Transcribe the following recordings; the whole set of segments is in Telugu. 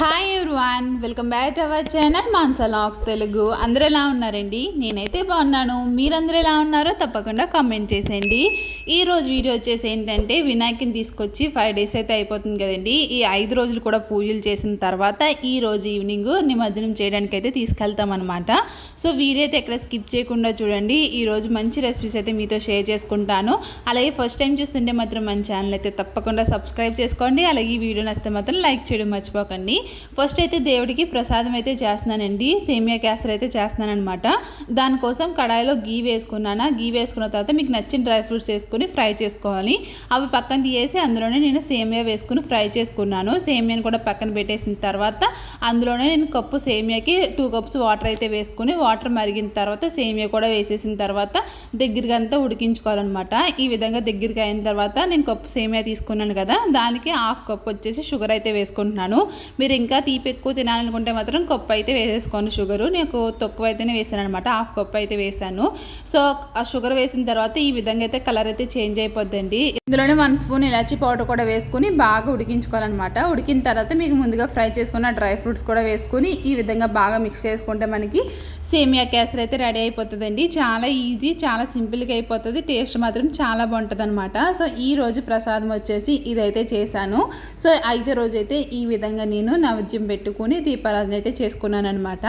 Hi everyone welcome back to our channel మాన్సలాక్స్ Telugu అందరూ ఎలా ఉన్నారండి? నేనైతే బాగున్నాను. మీరందరూ ఎలా ఉన్నారో తప్పకుండా కామెంట్ చేసేయండి. ఈరోజు వీడియో వచ్చేసి ఏంటంటే వినాయకుని తీసుకొచ్చి ఫైవ్ డేస్ అయితే అయిపోతుంది కదండి. ఈ ఐదు రోజులు కూడా పూజలు చేసిన తర్వాత ఈ రోజు ఈవినింగ్ నిమజ్జనం చేయడానికి అయితే తీసుకెళ్తాం అనమాట సో వీరైతే ఎక్కడ స్కిప్ చేయకుండా చూడండి. ఈరోజు మంచి రెసిపీస్ అయితే మీతో షేర్ చేసుకుంటాను. అలాగే ఫస్ట్ టైం చూస్తుంటే మాత్రం మన ఛానల్ అయితే తప్పకుండా సబ్స్క్రైబ్ చేసుకోండి. అలాగే ఈ వీడియో నచ్చితే మాత్రం లైక్ చేయడం మర్చిపోకండి. ఫస్ట్ అయితే దేవుడికి ప్రసాదం అయితే చేస్తున్నానండి సేమియా క్యాసర్ అయితే చేస్తున్నానమాట దానికోసం కడాయిలో గీ వేసుకున్నాను గీ వేసుకున్న తర్వాత మీకు నచ్చిన డ్రై ఫ్రూట్స్ వేసుకుని ఫ్రై చేసుకోవాలి. అవి పక్కన తీసేసి అందులోనే నేను సేమియా వేసుకుని ఫ్రై చేసుకున్నాను. సేమియాని కూడా పక్కన పెట్టేసిన తర్వాత అందులోనే నేను కప్పు సేమియాకి టూ కప్స్ వాటర్ అయితే వేసుకుని వాటర్ మరిగిన తర్వాత సేమియా కూడా వేసేసిన తర్వాత దగ్గరగా అంతా ఉడికించుకోవాలన్నమాట. ఈ విధంగా దగ్గరికి అయిన తర్వాత నేను కప్పు సేమియా తీసుకున్నాను కదా దానికి హాఫ్ కప్ వచ్చేసి షుగర్ అయితే వేసుకుంటున్నాను. మీరు ఇంకా తీపి ఎక్కువ తినాలనుకుంటే మాత్రం కప్పు అయితే వేసేసుకోండి. షుగరు నాకు తక్కువ అయితేనే వేసాను అనమాట హాఫ్ కప్ అయితే వేసాను. సో ఆ షుగర్ వేసిన తర్వాత ఈ విధంగా అయితే కలర్ అయితే చేంజ్ అయిపోద్దండి. ఇందులోనే వన్ స్పూన్ ఇలాచి పౌడర్ కూడా వేసుకుని బాగా ఉడికించుకోవాలన్నమాట. ఉడికిన తర్వాత మీకు ముందుగా ఫ్రై చేసుకున్న డ్రై ఫ్రూట్స్ కూడా వేసుకుని ఈ విధంగా బాగా మిక్స్ చేసుకుంటే మనకి సేమియా కేసరి అయితే రెడీ అయిపోతుందండి. చాలా ఈజీ చాలా సింపుల్గా అయిపోతుంది. టేస్ట్ మాత్రం చాలా బాగుంటుంది అనమాట సో ఈ రోజు ప్రసాదం వచ్చేసి ఇదైతే చేశాను. సో అయితే రోజు అయితే ఈ విధంగా నేను నైవేద్యం పెట్టుకుని దీపారాధన అయితే చేసుకున్నాను అనమాట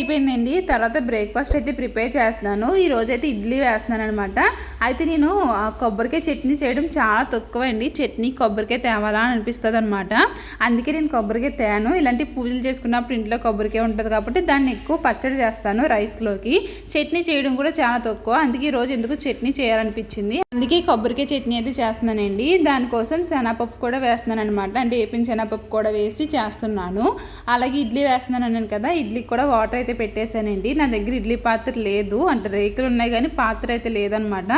అయిపోయిందండి. తర్వాత బ్రేక్ఫాస్ట్ అయితే ప్రిపేర్ చేస్తున్నాను. ఈ అయితే ఇడ్లీ వేస్తున్నాను అనమాట అయితే నేను ఆ కొబ్బరికాయ చట్నీ చేయడం చాలా తక్కువ అండి చట్నీ కొబ్బరికాయ తేవాలా అని అనిపిస్తుంది అనమాట అందుకే నేను కొబ్బరికాయ తేను. ఇలాంటి పూజలు చేసుకున్నప్పుడు ఇంట్లో కొబ్బరికాయ ఉంటుంది కాబట్టి దాన్ని ఎక్కువ పచ్చడి చేస్తాను రైస్లోకి. చట్నీ చేయడం కూడా చాలా తక్కువ. అందుకే ఈ రోజు ఎందుకు చట్నీ చేయాలనిపించింది. అందుకే కొబ్బరికాయ చట్నీ అయితే చేస్తున్నానండి. దానికోసం శనగపప్పు కూడా వేస్తున్నాను అనమాట అంటే వేపిన శనగపప్పు కూడా వేసి చేస్తున్నాను. అలాగే ఇడ్లీ వేస్తున్నాను అన్నాను కదా ఇడ్లీ కూడా వాటర్ అయితే పెట్టేశానండి. నా దగ్గర ఇడ్లీ పాత్ర లేదు. అంటే రేకులు ఉన్నాయి కానీ పాత్ర అయితే లేదనమాట.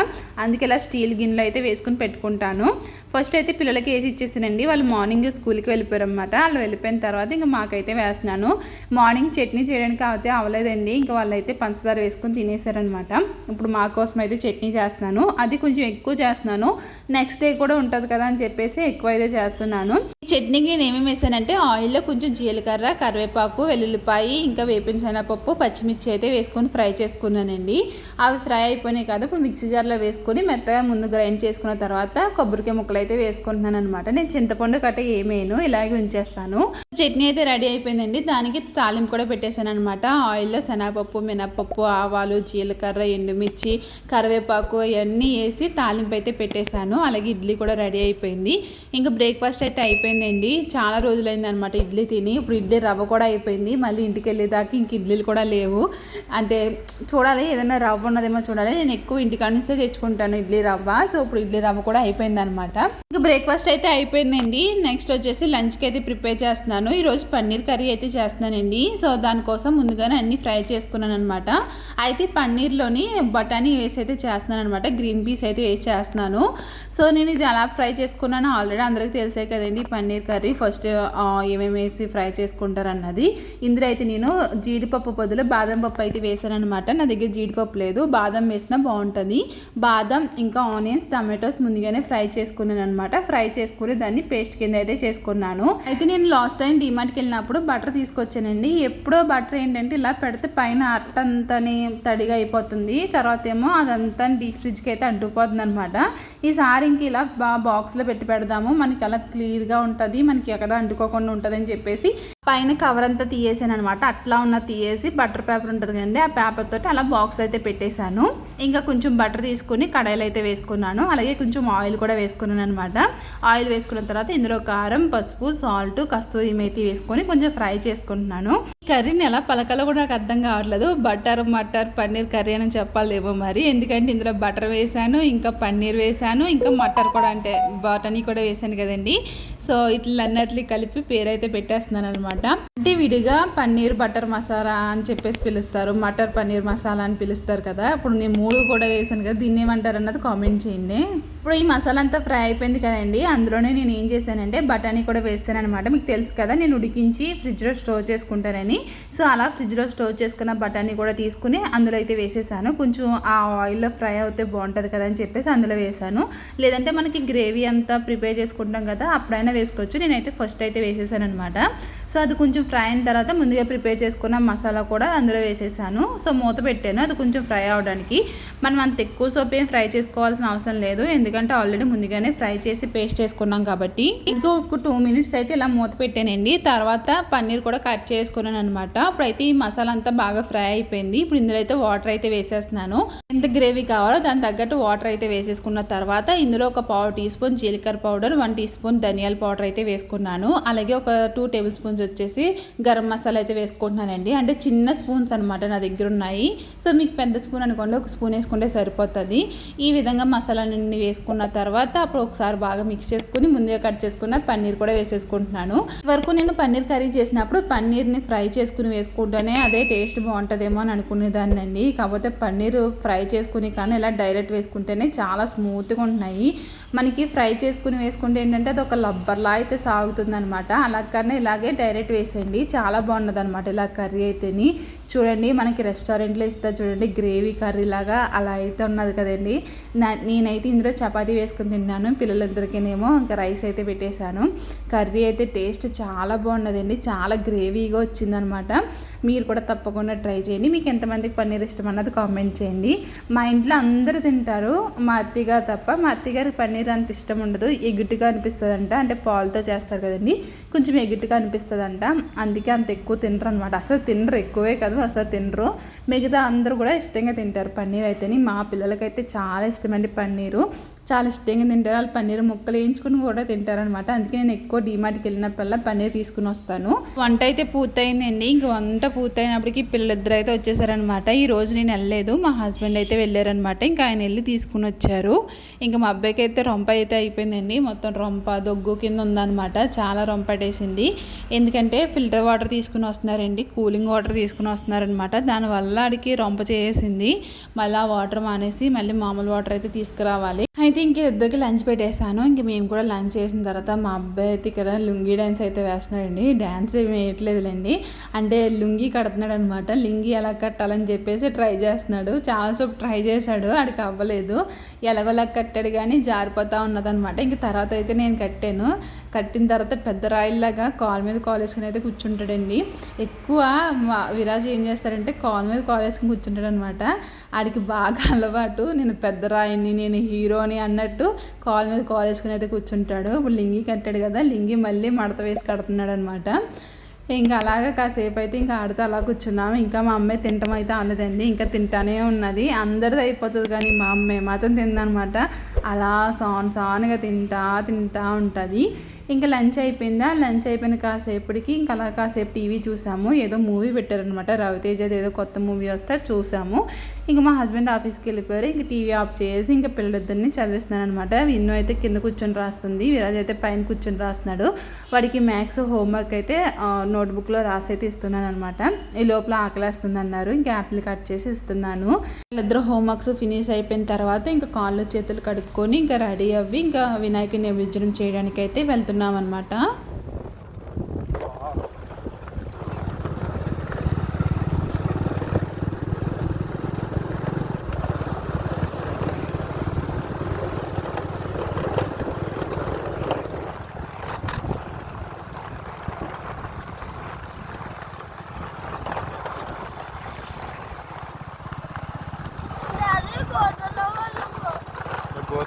అందుకే ఇలా స్టీల్ గిన్నెలు అయితే వేసుకుని పెట్టుకుంటాను. ఫస్ట్ అయితే పిల్లలకి వేసి ఇచ్చేసానండి. వాళ్ళు మార్నింగ్ స్కూల్కి వెళ్ళిపోయారు అనమాట వాళ్ళు వెళ్ళిపోయిన తర్వాత ఇంకా మాకైతే వేస్తున్నాను. మార్నింగ్ చట్నీ చేయడానికి అయితే అవ్వలేదండి ఇంకా వాళ్ళైతే పంచదార వేసుకుని తినేసారనమాట. ఇప్పుడు మా కోసం అయితే చట్నీ చేస్తున్నాను. అది కొంచెం ఎక్కువ చేస్తున్నాను. నెక్స్ట్ డే కూడా ఉంటుంది కదా అని చెప్పేసి ఎక్కువ అయితే చేస్తున్నాను. చట్నీకి నేను ఏమేమి వేసానంటే ఆయిల్లో కొంచెం జీలకర్ర కరివేపాకు వెల్లుల్లిపాయి ఇంకా వేపిన శనగపప్పు పచ్చిమిర్చి అయితే వేసుకొని ఫ్రై చేసుకున్నానండి. అవి ఫ్రై అయిపోయినాయి కదా ఇప్పుడు మిక్సీ జార్లో వేసుకొని మెత్తగా ముందు గ్రైండ్ చేసుకున్న తర్వాత కొబ్బరికాయ ముక్కలు అయితే వేసుకుంటున్నాను అనమాట నేను చింతపండు కట్ట ఏమేను ఇలాగే ఉంచేస్తాను. చట్నీ అయితే రెడీ అయిపోయిందండి. దానికి తాలింపు కూడా పెట్టేశాను అనమాట ఆయిల్లో శనగపప్పు మినప్పప్పు ఆవాలు జీలకర్ర ఎండుమిర్చి కరివేపాకు ఇవన్నీ వేసి తాలింపు అయితే పెట్టేశాను. అలాగే ఇడ్లీ కూడా రెడీ అయిపోయింది. ఇంకా బ్రేక్ఫాస్ట్ అయితే అయిపోయింది. అయిపోయిందండి. చాలా రోజులైంది అనమాట ఇడ్లీ తిని. ఇప్పుడు ఇడ్లీ రవ్వ కూడా అయిపోయింది. మళ్ళీ ఇంటికి వెళ్ళేదాకా ఇంక ఇడ్లీలు కూడా లేవు. అంటే చూడాలి ఏదైనా రవ్వ ఉన్నదేమో చూడాలి. నేను ఎక్కువ ఇంటికాడ నుంచే తెచ్చుకుంటాను ఇడ్లీ రవ్వ. సో ఇప్పుడు ఇడ్లీ రవ్వ కూడా అయిపోయింది అనమాట ఇంకా బ్రేక్ఫాస్ట్ అయితే అయిపోయిందండి. నెక్స్ట్ వచ్చేసి లంచ్కి అయితే ప్రిపేర్ చేస్తున్నాను. ఈరోజు పన్నీర్ కర్రీ అయితే చేస్తున్నానండి. సో దానికోసం ముందుగానే అన్ని ఫ్రై చేసుకున్నాను అనమాట అయితే పన్నీర్లోని బఠానీ వేసి అయితే చేస్తున్నాను అనమాట గ్రీన్ పీస్ అయితే వేసి చేస్తున్నాను. సో నేను ఇది అలా ఫ్రై చేసుకున్నాను. ఆల్రెడీ అందరికీ తెలిసే కదండి పన్నీర్ కర్రీ ఫస్ట్ ఏమేమి వేసి ఫ్రై చేసుకుంటారన్నది. ఇందులో అయితే నేను జీడిపప్పు బదులు బాదం పప్పు అయితే వేసాను అనమాట నా దగ్గర జీడిపప్పు లేదు. బాదం వేసినా బాగుంటుంది. బాదం ఇంకా ఆనియన్స్ టమాటోస్ ముందుగానే ఫ్రై చేసుకున్నాను అనమాట ఫ్రై చేసుకుని దాన్ని పేస్ట్ కింద అయితే చేసుకున్నాను. అయితే నేను లాస్ట్ టైం డిమార్ట్కి వెళ్ళినప్పుడు బటర్ తీసుకొచ్చానండి. ఎప్పుడో బటర్ ఏంటంటే ఇలా పెడితే పైన అట్టంతని తడిగా అయిపోతుంది. తర్వాత ఏమో అదంతా డీప్ ఫ్రిడ్జ్కి అయితే అంటుకుపోతుంది అనమాట ఈసారి ఇంక ఇలా బా బాక్స్లో పెట్టి పెడదాము. మనకి అలా క్లియర్గా ఉంటుంది మనకి ఎక్కడ అంటుకోకుండా ఉంటుంది అని చెప్పేసి పైన కవర్ అంతా తీయేసాను అనమాట అట్లా ఉన్న తీయేసి బటర్ పేపర్ ఉంటుంది కదండి ఆ పేపర్ తోటి అలా బాక్స్ అయితే పెట్టేశాను. ఇంకా కొంచెం బటర్ తీసుకుని కడాయిలు అయితే వేసుకున్నాను. అలాగే కొంచెం ఆయిల్ కూడా వేసుకున్నాను అనమాట ఆయిల్ వేసుకున్న తర్వాత ఇందులో కారం పసుపు సాల్ట్ కస్తూరి మేతి వేసుకొని కొంచెం ఫ్రై చేసుకుంటున్నాను. కర్రీని ఎలా పలకలో కూడా నాకు అర్థం కావట్లేదు. బటర్ మటర్ పన్నీర్ కర్రీ అని చెప్పాలేమో మరి. ఎందుకంటే ఇందులో బటర్ వేసాను ఇంకా పన్నీర్ వేసాను ఇంకా మటర్ కూడా అంటే బటనీ కూడా వేసాను కదండి. సో ఇట్లా అన్నట్లు కలిపి పేరైతే పెట్టేస్తున్నాను అనమాట అంటే విడిగా పన్నీర్ బటర్ మసాలా అని చెప్పేసి పిలుస్తారు. మటర్ పన్నీర్ మసాలా అని పిలుస్తారు కదా. ఇప్పుడు నేను మూడు కూడా వేసాను కదా. దీన్ని ఏమంటారు అన్నది కామెంట్ చేయండి. ఇప్పుడు ఈ మసాలా అంతా ఫ్రై అయిపోయింది కదండి. అందులోనే నేను ఏం చేశానంటే బఠానీ కూడా వేస్తాను అనమాట మీకు తెలుసు కదా నేను ఉడికించి ఫ్రిడ్జ్లో స్టోర్ చేసుకుంటానని. సో అలా ఫ్రిడ్జ్లో స్టోర్ చేసుకున్న బఠానీ కూడా తీసుకుని అందులో అయితే వేసేసాను. కొంచెం ఆ ఆయిల్లో ఫ్రై అవుతే బాగుంటుంది కదా అని చెప్పేసి అందులో వేసాను. లేదంటే మనకి గ్రేవీ అంతా ప్రిపేర్ చేసుకుంటాం కదా అప్పుడైనా వేసుకోవచ్చు. నేనైతే ఫస్ట్ అయితే వేసేసాను అనమాట సో అది కొంచెం ఫ్రై అయిన తర్వాత ముందుగా ప్రిపేర్ చేసుకున్న మసాలా కూడా అందులో వేసేసాను. సో మూత పెట్టాను. అది కొంచెం ఫ్రై అవడానికి. మనం అంత ఎక్కువ సోపు ఏం ఫ్రై చేసుకోవాల్సిన అవసరం లేదు. ఎందుకంటే ఆల్రెడీ ముందుగానే ఫ్రై చేసి పేస్ట్ చేసుకున్నాం కాబట్టి. ఇంకో ఒక టూ మినిట్స్ అయితే ఇలా మూత పెట్టానండి. తర్వాత పన్నీర్ కూడా కట్ చేసుకున్నాను అనమాట అప్పుడైతే ఈ మసాలా అంతా బాగా ఫ్రై అయిపోయింది. ఇప్పుడు ఇందులో అయితే వాటర్ అయితే వేసేస్తున్నాను. ఎంత గ్రేవీ కావాలో దాని తగ్గట్టు వాటర్ అయితే వేసేసుకున్న తర్వాత ఇందులో ఒక పావు టీ స్పూన్ జీలకర్ర పౌడర్ వన్ టీ స్పూన్ ధనియాల పౌడర్ అయితే వేసుకున్నాను. అలాగే ఒక టూ టేబుల్ స్పూన్స్ వచ్చేసి గరం మసాలా అయితే వేసుకుంటున్నానండి. అంటే చిన్న స్పూన్స్ అనమాట నా దగ్గర ఉన్నాయి. సో మీకు పెద్ద స్పూన్ అనుకోండి ఒక స్పూన్ వేసుకుంటే సరిపోతుంది. ఈ విధంగా మసాలాలన్నీ వేసుకున్న తర్వాత అప్పుడు ఒకసారి బాగా మిక్స్ చేసుకుని ముందుగా కట్ చేసుకున్న పన్నీర్ కూడా వేసేసుకుంటున్నాను. వరకు నేను పన్నీర్ కర్రీ చేసినప్పుడు పన్నీర్ని ఫ్రై చేసుకుని వేసుకుంటేనే అదే టేస్ట్ బాగుంటుందేమో అని అనుకునేదాన్ని అండి కాకపోతే పన్నీర్ ఫ్రై చేసుకుని కానీ ఇలా డైరెక్ట్ వేసుకుంటేనే చాలా స్మూత్గా ఉంటున్నాయి. మనకి ఫ్రై చేసుకుని వేసుకుంటే ఏంటంటే అది ఒక లబ్బర్లా అయితే సాగుతుంది అనమాట అలా కన్నా ఇలాగే డైరెక్ట్ వేసేయండి. చాలా బాగున్నది అనమాట ఇలా కర్రీ అయితేని. చూడండి మనకి రెస్టారెంట్లో ఇస్తా చూడండి గ్రేవీ కర్రీ లాగా అలా అయితే ఉన్నది కదండి. నేనైతే ఇందులో చపాతీ వేసుకుని తిన్నాను. పిల్లలందరికీనేమో ఇంకా రైస్ అయితే పెట్టేశాను. కర్రీ అయితే టేస్ట్ చాలా బాగున్నదండి. చాలా గ్రేవీగా వచ్చిందనమాట మీరు కూడా తప్పకుండా ట్రై చేయండి. మీకు ఎంతమందికి పన్నీర్ ఇష్టం అన్నది కామెంట్ చేయండి. మా ఇంట్లో అందరూ తింటారు. మా అత్తిగారు తప్ప మా అత్తిగారికి పన్నీర్ పన్నీర్ అంత ఇష్టం ఉండదు ఎగుట్టుగా అనిపిస్తుందంట. అంటే పాలతో చేస్తారు కదండి. కొంచెం ఎగుట్టుగా అనిపిస్తుందంట. అందుకే అంత ఎక్కువ తినరు అనమాట అసలు తినరు ఎక్కువే కాదు అసలు తినరు. మిగతా అందరూ కూడా ఇష్టంగా తింటారు పన్నీర్ అయితేని. మా పిల్లలకైతే చాలా ఇష్టమండి పన్నీరు. చాలా ఇష్టంగా తింటారు. వాళ్ళు పన్నీర్ ముక్కలు వేయించుకుని కూడా తింటారనమాట అందుకే నేను ఎక్కువ డిమార్ట్కి వెళ్ళినప్పుడల్లా పన్నీర్ తీసుకుని వస్తాను. వంట అయితే పూర్తయిందండి. ఇంక వంట పూర్తయినప్పటికీ పిల్లలిద్దరు అయితే వచ్చేసారనమాట ఈ రోజు నేను వెళ్ళలేదు. మా హస్బెండ్ అయితే వెళ్ళారనమాట ఇంకా ఆయన వెళ్ళి తీసుకుని వచ్చారు. ఇంకా మా అబ్బాయికి అయితే రొంప అయితే అయిపోయిందండి. మొత్తం రొంప దొగ్గు కింద ఉందనమాట చాలా రొంపటేసింది ఎందుకంటే ఫిల్టర్ వాటర్ తీసుకుని వస్తున్నారండి. కూలింగ్ వాటర్ తీసుకుని వస్తున్నారనమాట దానివల్ల ఆడికి రొంప చేసింది మళ్ళీ ఆ వాటర్ మానేసి మళ్ళీ మామూలు వాటర్ అయితే తీసుకురావాలి. అయితే ఇంక ఇద్దరికి లంచ్ పెట్టేశాను. ఇంక మేము కూడా లంచ్ చేసిన తర్వాత మా అబ్బాయి అయితే ఇక్కడ లుంగీ డ్యాన్స్ అయితే వేస్తున్నాడండి. డ్యాన్స్ ఏమి వేయట్లేదులేండి. అంటే లుంగీ కడుతున్నాడు అనమాట లుంగీ ఎలా కట్టాలని చెప్పేసి ట్రై చేస్తున్నాడు. చాలాసేపు ట్రై చేశాడు. ఆడికి అవ్వలేదు. ఎలాగోలా కట్టాడు కానీ జారిపోతూ ఉన్నదనమాట ఇంక తర్వాత అయితే నేను కట్టాను. కట్టిన తర్వాత పెద్ద రాయిల్లాగా కాల్ మీద కాల్ వేసుకుని అయితే కూర్చుంటాడండి. ఎక్కువ మా విరాజ్ ఏం చేస్తాడంటే కాల్ మీద కాల్ వేసుకుని కూర్చుంటాడు అనమాట ఆడికి బాగా అలవాటు. నేను పెద్ద రాయిని నేను హీరోని అన్నట్టు కాల్ మీద కాల్ వేసుకుని అయితే కూర్చుంటాడు. ఇప్పుడు లింగి కట్టాడు కదా లింగి మళ్ళీ మడత వేసి కడుతున్నాడు అనమాట ఇంకా అలాగా కాసేపు అయితే ఇంకా ఆడుతూ అలా కూర్చున్నాము ఇంకా మా అమ్మాయి తినటం అయితే అనలేదండి ఇంకా తింటానే ఉన్నది. అందరిది అయిపోతుంది కానీ మా అమ్మాయి మాత్రం తిందనమాట. అలా సాన్ సాన్గా తింటా తింటా ఉంటుంది. ఇంకా లంచ్ అయిపోయిందా? లంచ్ అయిపోయిన కాసేపటికి ఇంకా అలా కాసేపు టీవీ చూసాము. ఏదో మూవీ పెట్టారనమాట రవితేజది ఏదో కొత్త మూవీ వస్తే చూసాము. ఇంక మా హస్బెండ్ ఆఫీస్కి వెళ్ళిపోయారు. ఇంకా టీవీ ఆఫ్ చేసి ఇంకా పిల్లలిద్దరిని చదివిస్తున్నాను అనమాట విన్ను అయితే కింద కూర్చొని రాస్తుంది. విరాజ్ అయితే పైన కూర్చొని రాస్తున్నాడు. వాడికి మ్యాథ్స్ హోంవర్క్ అయితే నోట్బుక్లో రాసి అయితే ఇస్తున్నాను అనమాట ఈ లోపల ఆకలేస్తుంది అన్నారు ఇంకా యాపిల్ కట్ చేసి ఇస్తున్నాను. వాళ్ళిద్దరు హోంవర్క్స్ ఫినిష్ అయిపోయిన తర్వాత ఇంకా కాళ్ళు చేతులు కడుక్కొని ఇంకా రెడీ అవ్వి ఇంకా వినాయకుని నిమజ్జనం చేయడానికి అయితే వెళ్తున్నాం అనమాట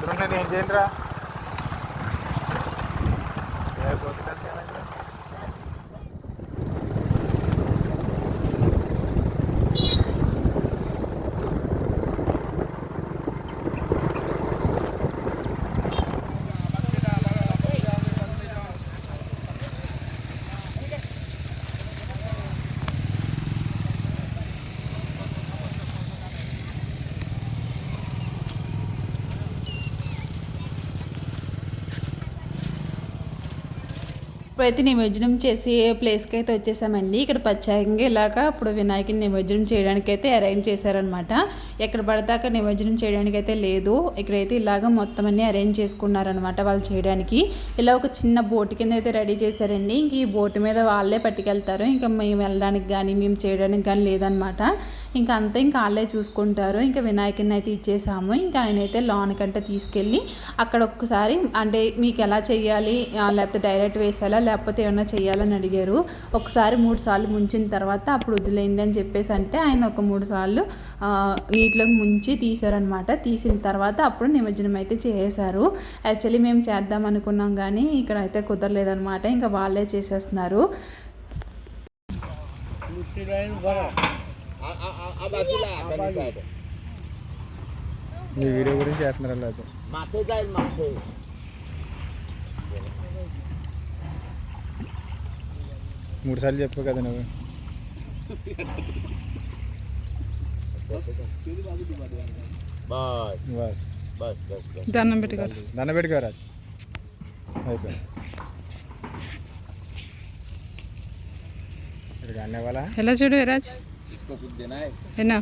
ఏం చేయండిరా ఇప్పుడైతే నిమజ్జనం చేసి ప్లేస్కి అయితే వచ్చేసామండి. ఇక్కడ ప్రత్యేకంగా ఇలాగా ఇప్పుడు వినాయకుని నిమజ్జనం చేయడానికి అయితే అరేంజ్ చేశారనమాట ఎక్కడ పడితే అక్కడ నిమజ్జనం చేయడానికి అయితే లేదు. ఇక్కడైతే ఇలాగ మొత్తం అన్ని అరేంజ్ చేసుకున్నారనమాట వాళ్ళు చేయడానికి. ఇలా ఒక చిన్న బోట్ కింద అయితే రెడీ చేశారండి. ఇంక ఈ బోట్ మీద వాళ్ళే పట్టుకెళ్తారు. ఇంకా మేము వెళ్ళడానికి కానీ మేము చేయడానికి కానీ లేదనమాట ఇంకా అంతా ఇంకా వాళ్ళే చూసుకుంటారు. ఇంకా వినాయకుని అయితే ఇచ్చేసాము. ఇంకా ఆయన అయితే లోనకంటే తీసుకెళ్ళి అక్కడ ఒక్కసారి అంటే మీకు ఎలా చేయాలి? లేకపోతే డైరెక్ట్ వేసాలా? లేకపోతే ఏమైనా చేయాలని అడిగారు. ఒకసారి మూడు సార్లు ముంచిన తర్వాత అప్పుడు వదిలేయండి అని చెప్పేసి అంటే ఆయన ఒక మూడు సార్లు నీటిలోకి ముంచి తీశారనమాట తీసిన తర్వాత అప్పుడు నిమజ్జనం అయితే చేసేసారు యాక్చువల్లీ మేము చేద్దాం అనుకున్నాం కానీ ఇక్కడ అయితే కుదరలేదనమాట ఇంకా వాళ్ళే చేసేస్తున్నారు. मूर्स कद न इसको कुछ देना है है ना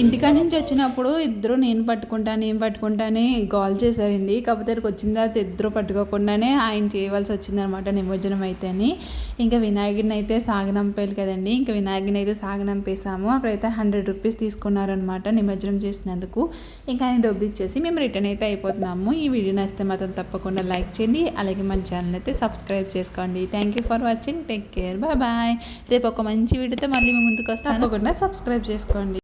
ఇంటికాడ నుంచి వచ్చినప్పుడు ఇద్దరు నేను పట్టుకుంటా నేను పట్టుకుంటానే గోల్ చేశారండి. కాకపోతే ఇక్కడికి వచ్చిన తర్వాత ఇద్దరు పట్టుకోకుండానే ఆయన చేయవలసి వచ్చిందనమాట నిమజ్జనం అయితేని. ఇంకా వినాయకుడిని అయితే సాగనంపేయాలి కదండి ఇంకా వినాయకుడిని అయితే సాగనంపేసాము అక్కడైతే హండ్రెడ్ రూపీస్ తీసుకున్నారనమాట నిమజ్జనం చేసినందుకు. ఇంకా ఆయన డబ్బు ఇచ్చేసి మేము రిటర్న్ అయితే అయిపోతున్నాము. ఈ వీడియో నచ్చితే మాత్రం తప్పకుండా లైక్ చేయండి. అలాగే మన ఛానల్ అయితే సబ్స్క్రైబ్ చేసుకోండి. Thank you for watching take care bye bye రేపు ఒక మంచి వీడియోతో మళ్ళీ మేము ముందుకు వస్తాం తప్పకుండా సబ్స్క్రైబ్ చేసుకోండి.